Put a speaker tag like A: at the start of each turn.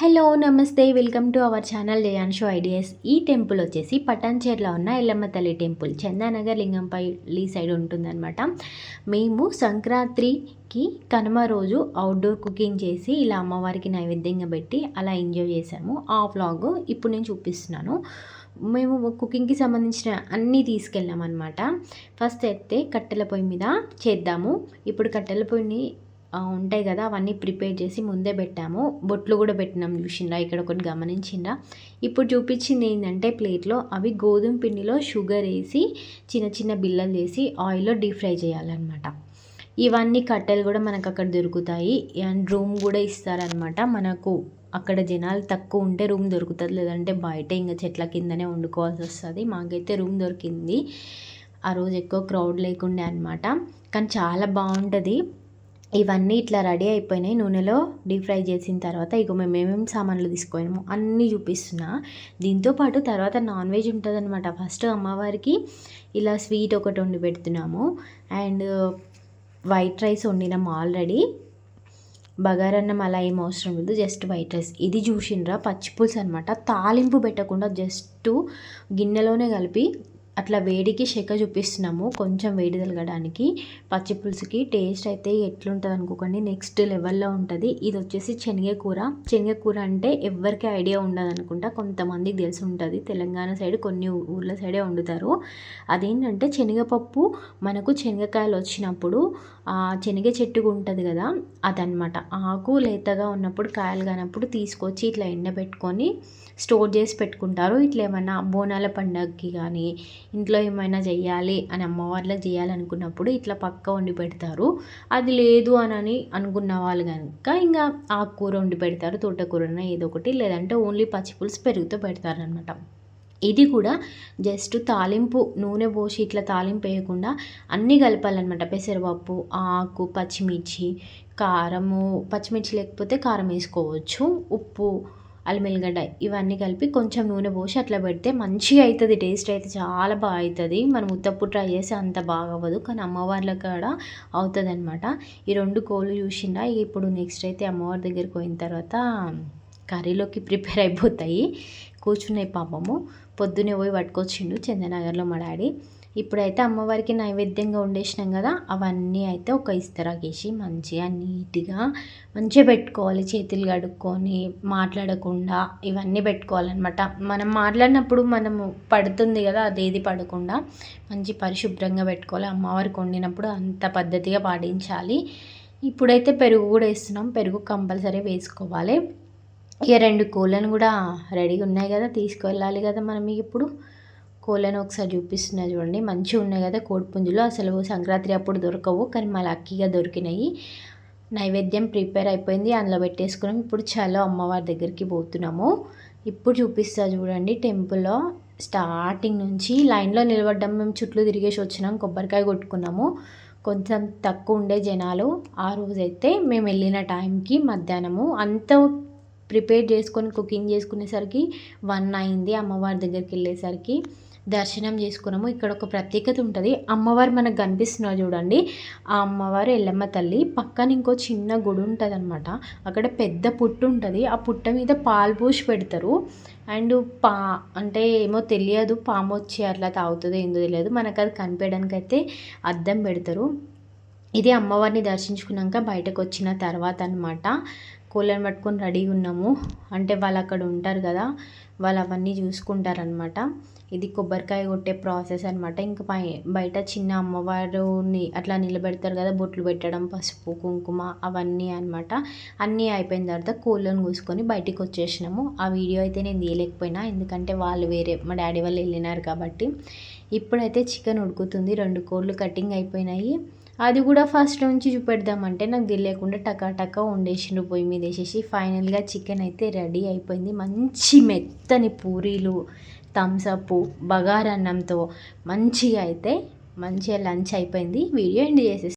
A: Hello నమస్తే. Welcome to our channel జయాన్షో ideas. ఈ టెంపుల్ వచ్చేసి పటాన్చేర్లో ఉన్న ఎల్లమ్మ తల్లి టెంపుల్. చందానగర్ లింగంపల్లి సైడ్ ఉంటుందన్నమాట. మేము సంక్రాంతికి కనుమ రోజు అవుట్డోర్ కుకింగ్ చేసి ఇలా అమ్మవారికి నైవేద్యంగా పెట్టి అలా ఎంజాయ్ చేసాము ఆ వ్లాగ్ ఇప్పుడు నేను చూపిస్తున్నాను. మేము కుకింగ్కి సంబంధించిన అన్నీ తీసుకెళ్ళాం అనమాట ఫస్ట్ అయితే కట్టెల పొయ్యి మీద చేద్దాము. ఇప్పుడు కట్టెల పొయ్యిని ఉంటాయి కదా అవన్నీ ప్రిపేర్ చేసి ముందే పెట్టాము. బొట్లు కూడా పెట్టినాం చూసిండ్రా ఇక్కడ ఒకటి గమనించిండ్రా. ఇప్పుడు చూపించింది ఏంటంటే ప్లేట్లో అవి గోధుమ పిండిలో షుగర్ వేసి చిన్న చిన్న బిల్లలు చేసి ఆయిల్లో డీప్ ఫ్రై చేయాలన్నమాట. ఇవన్నీ కట్టెలు కూడా మనకు అక్కడ దొరుకుతాయి. అండ్ రూమ్ కూడా ఇస్తారనమాట మనకు అక్కడ జనాలు తక్కువ ఉంటే రూమ్ దొరుకుతుంది లేదంటే బయట ఇంకా చెట్ల కిందనే వండుకోవాల్సి వస్తుంది. మాకైతే రూమ్ దొరికింది. ఆ రోజు ఎక్కువ క్రౌడ్ లేకుండే అనమాట కానీ చాలా బాగుంటుంది. ఇవన్నీ ఇట్లా రెడీ అయిపోయినాయి. నూనెలో డీప్ ఫ్రై చేసిన తర్వాత ఇక మేము ఏమేమి సామాన్లు తీసుకున్నాము అన్నీ చూపిస్తున్నా. దీంతోపాటు తర్వాత నాన్ వెజ్ ఉంటుంది అనమాట ఫస్ట్ అమ్మవారికి ఇలా స్వీట్ ఒకటి వండి పెడుతున్నాము. అండ్ వైట్ రైస్ వండినాము ఆల్రెడీ. బగారన్నం అలా ఏం అవసరం లేదు జస్ట్ వైట్ రైస్. ఇది చూసిండ్రా పచ్చిపులుసు అనమాట తాలింపు పెట్టకుండా జస్ట్ గిన్నెలోనే కలిపి అట్లా వేడికి శెక చూపిస్తున్నాము. కొంచెం వేడి తలగడానికి. పచ్చి పులుసుకి టేస్ట్ అయితే ఎట్లుంటుంది అనుకోకండి. నెక్స్ట్ లెవెల్లో ఉంటుంది. ఇది వచ్చేసి శనగ కూర శనగ కూర అంటే ఎవరికి ఐడియా ఉండదు అనుకుంటా. కొంతమందికి తెలిసి ఉంటుంది. తెలంగాణ సైడ్ కొన్ని ఊర్ల సైడే వండుతారు. అదేంటంటే శనగపప్పు మనకు శనగకాయలు వచ్చినప్పుడు శనగ చెట్టుకు ఉంటుంది కదా అదనమాట ఆకు లేతగా ఉన్నప్పుడు కాయలు కానప్పుడు తీసుకొచ్చి ఇట్లా ఎండబెట్టుకొని స్టోర్ చేసి పెట్టుకుంటారు. ఇట్లా ఏమైనా బోనాల పండగకి కానీ ఇంట్లో ఏమైనా చెయ్యాలి అని అమ్మవార్లకు చేయాలనుకున్నప్పుడు ఇట్లా పక్క వండి పెడతారు. అది లేదు అని అనుకున్న వాళ్ళు కనుక ఇంకా ఆకుకూర వండి పెడతారు తోటకూర ఏదో ఒకటి లేదంటే ఓన్లీ పచ్చిపులుసు పెరుగుతో పెడతారనమాట. ఇది కూడా జస్ట్ తాలింపు నూనె పోసి ఇట్లా తాలింపు వేయకుండా అన్నీ కలపాలన్నమాట పెసరపప్పు ఆకు పచ్చిమిర్చి కారము పచ్చిమిర్చి లేకపోతే కారం వేసుకోవచ్చు ఉప్పు అల్లం ఇవన్నీ కలిపి కొంచెం నూనె పోసి అట్లా పెడితే మంచిగా అవుతుంది టేస్ట్ అయితే చాలా బాగా అవుతుంది మనం ఉత్తప్పుడు ట్రై చేస్తే అంత బాగా అవ్వదు. కానీ అమ్మవార్ల కాడ అవుతుంది అనమాట ఈ రెండు కోళ్ళు చూసిండా ఇప్పుడు నెక్స్ట్ అయితే అమ్మవారి దగ్గరికి పోయిన తర్వాత కర్రీలోకి ప్రిపేర్ అయిపోతాయి. కూర్చున్నాయి పాపము. పొద్దునే పోయి పట్టుకొచ్చిండు చందనగర్లో మా డాడీ. ఇప్పుడైతే అమ్మవారికి నైవేద్యంగా వండేసినాం కదా అవన్నీ అయితే ఒక ఇస్తరాకేసి మంచిగా నీట్గా మంచిగా పెట్టుకోవాలి. చేతులు కడుక్కొని మాట్లాడకుండా ఇవన్నీ పెట్టుకోవాలన్నమాట. మనం మాట్లాడినప్పుడు మనము పడుతుంది కదా అదేది పడకుండా మంచి పరిశుభ్రంగా పెట్టుకోవాలి. అమ్మవారికి వండినప్పుడు అంత పద్ధతిగా పాటించాలి. ఇప్పుడైతే పెరుగు కూడా వేస్తున్నాం. పెరుగు కంపల్సరీ వేసుకోవాలి. ఇక రెండు కోళ్ళను కూడా రెడీగా ఉన్నాయి కదా తీసుకువెళ్ళాలి కదా మనం ఇప్పుడు. కోళ్ళను ఒకసారి చూపిస్తున్నా చూడండి. మంచిగా ఉన్నాయి కదా కోడిపుంజులు అసలు సంక్రాంతి అప్పుడు దొరకవు కానీ మా లక్కీగా దొరికినాయి. నైవేద్యం ప్రిపేర్ అయిపోయింది. అందులో పెట్టేసుకున్నాం. ఇప్పుడు చాలా అమ్మవారి దగ్గరికి పోతున్నాము. ఇప్పుడు చూపిస్తా చూడండి. టెంపుల్లో స్టార్టింగ్ నుంచి లైన్లో నిలబడ్డం. మేము చుట్టూ తిరిగేసి వచ్చినాం. కొబ్బరికాయ కొట్టుకున్నాము. కొంచెం తక్కువ ఉండే జనాలు. ఆ రోజైతే మేము వెళ్ళిన టైంకి మధ్యాహ్నము. అంత ప్రిపేర్ చేసుకొని కుకింగ్ చేసుకునేసరికి వన్ అయింది అమ్మవారి దగ్గరికి వెళ్ళేసరికి. దర్శనం చేసుకున్నాము. ఇక్కడ ఒక ప్రత్యేకత ఉంటుంది. అమ్మవారు మనకు కనిపిస్తున్నా చూడండి. ఆ అమ్మవారు ఎల్లమ్మ తల్లి పక్కన ఇంకో చిన్న గుడి ఉంటుంది అనమాట అక్కడ పెద్ద పుట్టు ఉంటుంది. ఆ పుట్ట మీద పాలు పోసి పెడతారు. అండ్ పా అంటే ఏమో తెలియదు. పాము వచ్చి అట్లా తాగుతుందో ఏందో తెలియదు. మనకు అది కనిపించడానికి అయితే అద్దం పెడతారు. ఇది అమ్మవారిని దర్శించుకున్నాక బయటకు వచ్చిన తర్వాత అనమాట కోళ్ళని పట్టుకొని రెడీగా ఉన్నాము. అంటే వాళ్ళు అక్కడ ఉంటారు కదా వాళ్ళు అవన్నీ చూసుకుంటారనమాట ఇది కొబ్బరికాయ కొట్టే ప్రాసెస్ అనమాట ఇంకా పై బయట చిన్న అమ్మవారుని అట్లా నిలబెడతారు కదా బొట్లు పెట్టడం పసుపు కుంకుమ అవన్నీ అనమాట అన్నీ అయిపోయిన తర్వాత కోళ్ళను కూసుకొని బయటికి వచ్చేసినాము ఆ వీడియో అయితే నేను తీయలేకపోయినా ఎందుకంటే వాళ్ళు వేరే మా డాడీ వాళ్ళు వెళ్ళినారు కాబట్టి. ఇప్పుడైతే చికెన్ ఉడుకుతుంది. రెండు కోళ్ళు కటింగ్ అయిపోయినాయి. అది కూడా ఫస్ట్ నుంచి చూపెడదామంటే నాకు తెలియకుండా టకా టకా వండేసిండు పొయ్యి మీద వేసేసి. ఫైనల్గా చికెన్ అయితే రెడీ అయిపోయింది. మంచి మెత్తని పూరీలు థమ్సప్ బగారన్నంతో మంచిగా అయితే మంచిగా లంచ్ అయిపోయింది. వీడియో ఎండ్ చేసేసి